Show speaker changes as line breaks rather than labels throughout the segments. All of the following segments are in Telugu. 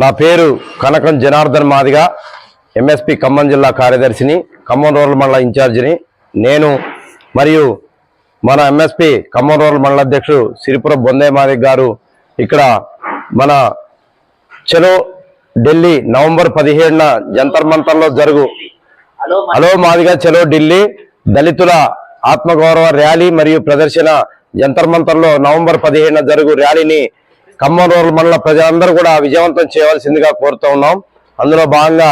నా పేరు కనకం జనార్దన్ మాదిగా ఎంఎస్పి ఖమ్మం జిల్లా కార్యదర్శిని ఖమ్మం రూరల్ మండల ఇన్ఛార్జిని. నేను మరియు మన ఎంఎస్పి ఖమ్మం రూరల్ మండల అధ్యక్షుడు సిరిపురం బొందే మాదిక్ గారు ఇక్కడ మన చలో ఢిల్లీ నవంబర్ పదిహేడున జంతర్ మంతర్లో జరుగు. హలో మాదిగా చలో ఢిల్లీ దళితుల ఆత్మగౌరవ ర్యాలీ మరియు ప్రదర్శన జంతర్ మంతర్లో నవంబర్ పదిహేడున జరుగు ర్యాలీని ఖమ్మం రూరల్ మండల ప్రజలందరూ కూడా విజయవంతం చేయవలసిందిగా కోరుతూ ఉన్నాం. అందులో భాగంగా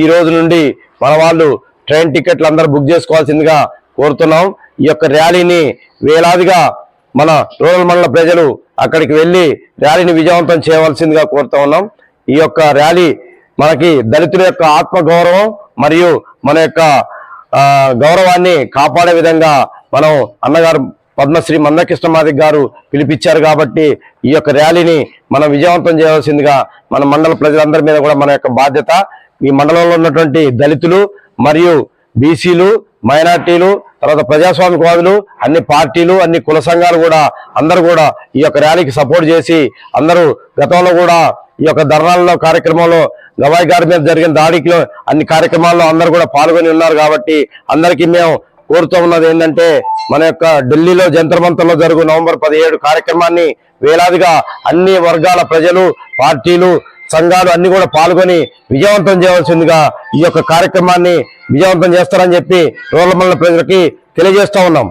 ఈ రోజు నుండి మన వాళ్ళు ట్రైన్ టికెట్లు అందరూ బుక్ చేసుకోవాల్సిందిగా కోరుతున్నాం. ఈ యొక్క ర్యాలీని వేలాదిగా మన రూరల్ మండల ప్రజలు అక్కడికి వెళ్ళి ర్యాలీని విజయవంతం చేయవలసిందిగా కోరుతా ఉన్నాం. ఈ యొక్క ర్యాలీ మనకి దళితుల యొక్క ఆత్మగౌరవం మరియు మన యొక్క గౌరవాన్ని కాపాడే విధంగా మనం అన్నగారు పద్మశ్రీ మందకృష్ణ మాదిక్ గారు పిలిపించారు కాబట్టి ఈ యొక్క ర్యాలీని మనం విజయవంతం చేయవలసిందిగా మన మండల ప్రజలందరి మీద కూడా మన యొక్క బాధ్యత. ఈ మండలంలో ఉన్నటువంటి దళితులు మరియు బీసీలు మైనార్టీలు తర్వాత ప్రజాస్వామికవాదులు అన్ని పార్టీలు అన్ని కుల సంఘాలు కూడా అందరూ కూడా ఈ యొక్క ర్యాలీకి సపోర్ట్ చేసి అందరూ గతంలో కూడా ఈ యొక్క ధర్నాల్లో కార్యక్రమంలో గవాయి గారి మీద జరిగిన దాడికిలో అన్ని కార్యక్రమాల్లో అందరూ కూడా పాల్గొని ఉన్నారు కాబట్టి అందరికీ మేము కోరుతూ ఉన్నది ఏంటంటే మన యొక్క ఢిల్లీలో జంతర్మంతర్లో జరుగు నవంబర్ పదిహేడు కార్యక్రమాన్ని వేలాదిగా అన్ని వర్గాల ప్రజలు పార్టీలు సంఘాలు అన్ని కూడా పాల్గొని విజయవంతం చేయవలసిందిగా ఈ యొక్క కార్యక్రమాన్ని విజయవంతం చేస్తారని చెప్పి రోడ్ల ప్రజలకి తెలియజేస్తా ఉన్నాం.